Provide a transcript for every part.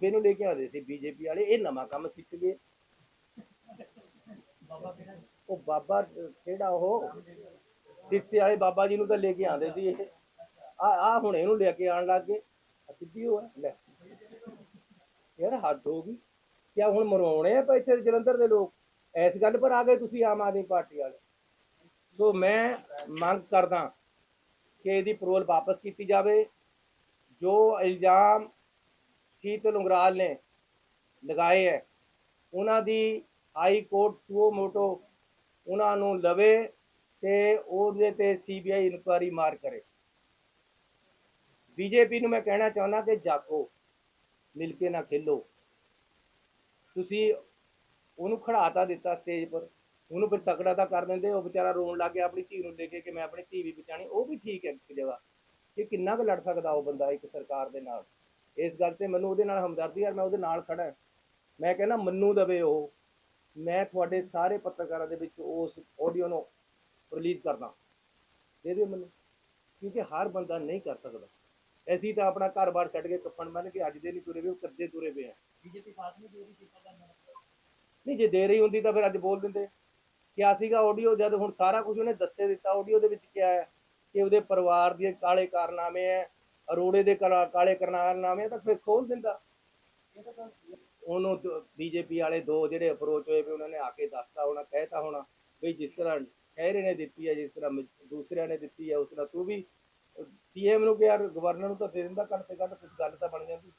ਬਾਬੇ ਨੂੰ ਲੈ ਕੇ ਆਉਂਦੇ ਸੀ ਬੀਜੇਪੀ ਵਾਲੇ, ਇਹ ਨਵਾਂ ਕੰਮ ਸਿੱਖ ਗਏ। ਉਹ ਬਾਬਾ ਕਿਹੜਾ ਉਹ? ਸਿੱਤੇ ਵਾਲੇ ਬਾਬਾ ਜੀ ਨੂੰ ਤਾਂ ਲੈ ਕੇ ਆਉਂਦੇ ਸੀ ਇਹ। ਆ ਆ ਹੁਣ ਇਹਨੂੰ ਲੈ ਕੇ ਆਉਣ ਲੱਗ ਗਏ। ਸਿੱਧੀ ਹੋਇਆ ਲੈ। ਯਾਰ ਹੱਦ ਹੋ ਗਈ। ਕਿਆ ਹੁਣ ਮਰਵਾਉਣੇ ਆ ਇੱਥੇ ਜਲੰਧਰ ਦੇ ਲੋਕ? ਇਸ ਗੱਲ ਪਰ ਆ ਗਏ ਤੁਸੀਂ ਆਮ ਆਦਮੀ ਪਾਰਟੀ ਵਾਲੇ। ਸੋ ਮੈਂ ਮੰਗ ਕਰਦਾ ਕਿ ਇਹਦੀ ਪਰੋਲ ਵਾਪਸ ਕੀਤੀ ਜਾਵੇ। ਜੋ ਇਲਜ਼ਾਮ ਸ਼ੀਤਲ ਉਂਗਰਾਲ ਨੇ ਲਗਾਏ ਹੈ। ਉਹਨਾਂ ਦੀ ਹਾਈ ਕੋਰਟ ਸੁਓ ਮੋਟੋ ਉਹਨਾਂ ਨੂੰ ਲਵੇ ਤੇ ਉਹਦੇ ਤੇ ਸੀਬੀਆਈ ਇਨਕੁਆਰੀ ਮਾਰ ਕਰੇ। ਬੀਜੇਪੀ ਨੂੰ ਮੈਂ ਕਹਿਣਾ ਚਾਹੁੰਦਾ ਕਿ ਜਾਗੋ, ਮਿਲ ਕੇ ਨਾ ਖੇਲੋ। ਤੁਸੀਂ ਉਹਨੂੰ ਖੜਾਤਾ ਦਿੱਤਾ ਸਟੇਜ ਪਰ, ਉਹਨੂੰ ਫਿਰ ਤਕੜਾ ਤਾਂ ਕਰ ਦਿੰਦੇ, ਉਹ ਵਿਚਾਰਾ ਰੋਣ ਲੱਗ ਗਿਆ ਆਪਣੀ ਧੀ ਨੂੰ ਲੈ ਕੇ ਕਿ ਮੈਂ ਆਪਣੀ ਧੀ ਵੀ ਬਚਾਣੀ ਉਹ ਵੀ ਠੀਕ ਹੈ ਇੱਕ ਜਗ੍ਹਾ। ਕਿ ਕਿੰਨਾ ਕੁ ਲੜ ਸਕਦਾ ਉਹ ਬੰਦਾ ਇੱਕ ਸਰਕਾਰ ਦੇ ਨਾਲ? ਇਸ ਗੱਲ ਤੇ ਮੈਨੂੰ ਉਹਦੇ ਨਾਲ ਹਮਦਰਦੀ ਯਾਰ ਮੈਂ ਉਹਦੇ ਨਾਲ ਖੜਾ। ਮੈਂ ਕਹਿੰਦਾ ਮੰਨੂ ਦਵੇ ਉਹ। ਮੈਂ ਤੁਹਾਡੇ ਸਾਰੇ ਪੱਤਰਕਾਰਾਂ ਦੇ ਵਿੱਚ ਉਸ ਆਡੀਓ ਨੂੰ ਰਿਲੀਜ਼ ਕਰਦਾ ਦੇ ਦਿਓ ਮੈਨੂੰ। ਕਿਉਂਕਿ ਹਰ ਬੰਦਾ ਨਹੀਂ ਕਰ ਸਕਦਾ। ਅਸੀਂ ਤਾਂ ਆਪਣਾ ਘਰ-ਬਾਰ ਛੱਡ ਕੇ ਕੱਪਣ ਬੰਨ ਕੇ ਅੱਜ ਦੇ ਨਹੀਂ ਤੁਰੇ ਵੇ ਉਹ ਕੱਦੇ ਤੁਰੇ ਪਏ ਆ। ਬੀਜੇਪੀ ਸਾਥ ਨਹੀਂ ਦੇ ਰਹੀ ਨਹੀਂ ਨਹੀਂ ਜੇ ਦੇ ਰਹੀ ਹੁੰਦੀ ਤਾਂ ਫਿਰ ਅੱਜ ਬੋਲ ਦਿੰਦੇ। ਕਿਆ ਸੀਗਾ ਆਡੀਓ ਜਦ ਹੁਣ ਸਾਰਾ ਕੁਝ ਉਹਨੇ ਦੱਸੇ ਦਿੱਤਾ ਆਡੀਓ ਦੇ ਵਿੱਚ ਕਿਆ ਹੈ ਕਿ ਉਹਦੇ ਪਰਿਵਾਰ ਦੇ ਕਾਲੇ ਕਾਰਨਾਮੇ ਹੈ ਅਰੋੜੇ ਦੇ ਕਲਾ- ਕਾਲੇ ਕਾਰਨਾਮੇ ਹੈ ਤਾਂ ਫਿਰ ਖੋਲ ਦਿੰਦਾ। ਉਹਨੂੰ ਬੀਜੇਪੀ ਵਾਲੇ ਦੋ ਜਿਹੜੇ ਅਪਰੋਚ ਹੋਏ ਵੀ ਉਹਨਾਂ ਨੇ ਆ ਕੇ ਦੱਸਤਾ ਹੋਣਾ ਕਹਿਤਾ ਹੋਣਾ ਵੀ ਜਿਸ ਤਰ੍ਹਾਂ ਖਹਿਰੇ ਨੇ ਦਿੱਤੀ ਹੈ ਜਿਸ ਤਰ੍ਹਾਂ ਮ- ਦੂਸਰਿਆਂ ਨੇ ਦਿੱਤੀ ਹੈ ਉਸ ਤਰ੍ਹਾਂ ਤੂੰ ਵੀ ਸੀਐਮ ਨੂੰ ਕਿ ਯਾਰ ਗਵਰਨਰ ਨੂੰ ਤਾਂ ਦੇ ਦਿੰਦਾ ਘੱਟ ਤੇ ਘੱਟ ਕੁਝ ਗੱਲ ਤਾਂ ਬਣ ਜਾਂਦੀ।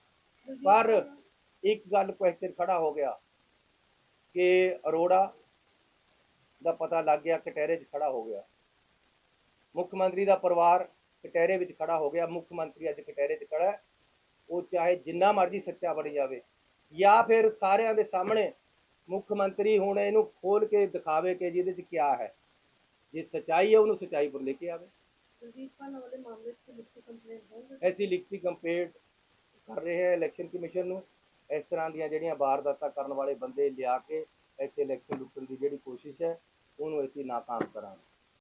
ਪਰ ਇੱਕ ਗੱਲ ਕੁਐਸਚਨ ਖੜਾ ਹੋ ਗਿਆ ਕਿ ਅਰੋੜਾ ਦਾ ਪਤਾ ਲੱਗ ਗਿਆ ਕਟਹਿਰੇ 'ਚ ਖੜਾ ਹੋ ਗਿਆ। ਮੁੱਖ ਮੰਤਰੀ ਦਾ ਪਰਿਵਾਰ ਕਟਹਿਰੇ ਵਿੱਚ ਖੜਾ ਹੋ ਗਿਆ ਮੁੱਖ ਮੰਤਰੀ ਅੱਜ ਕਟਹਿਰੇ 'ਚ ਖੜਾ ਉਹ ਚਾਹੇ ਜਿੰਨਾ ਮਰਜ਼ੀ ਸੱਚਾ ਬਣ ਜਾਵੇ ਜਾਂ ਫਿਰ ਸਾਰਿਆਂ ਦੇ ਸਾਹਮਣੇ ਮੁੱਖ ਮੰਤਰੀ ਹੁਣ ਇਹਨੂੰ ਖੋਲ ਕੇ ਦਿਖਾਵੇ ਕਿ ਜਿਹਦੇ 'ਚ ਕਿਆ ਹੈ। ਜੇ ਸਚਾਈ ਹੈ ਉਹਨੂੰ ਸਚਾਈ ਪਰ ਲੈ ਕੇ ਆਵੇ। ਐਸੀ ਲਿਖਤੀ ਕੰਪਲੇਂਟ ਕਰ ਰਹੇ ਹੈ ਇਲੈਕਸ਼ਨ ਕਮਿਸ਼ਨ ਨੂੰ। ਇਸ ਤਰ੍ਹਾਂ ਦੀਆਂ ਜਿਹੜੀਆਂ ਵਾਰਦਾਤਾਂ ਕਰਨ ਵਾਲੇ ਬੰਦੇ ਲਿਆ ਕੇ ਇੱਥੇ ਇਲੈਕਸ਼ਨ ਲੁੱਟਣ ਦੀ ਜਿਹੜੀ ਕੋਸ਼ਿਸ਼ ਹੈ ਉਹਨੂੰ ਅਸੀਂ ਨਾਕਾਮ ਕਰਾਂਗੇ।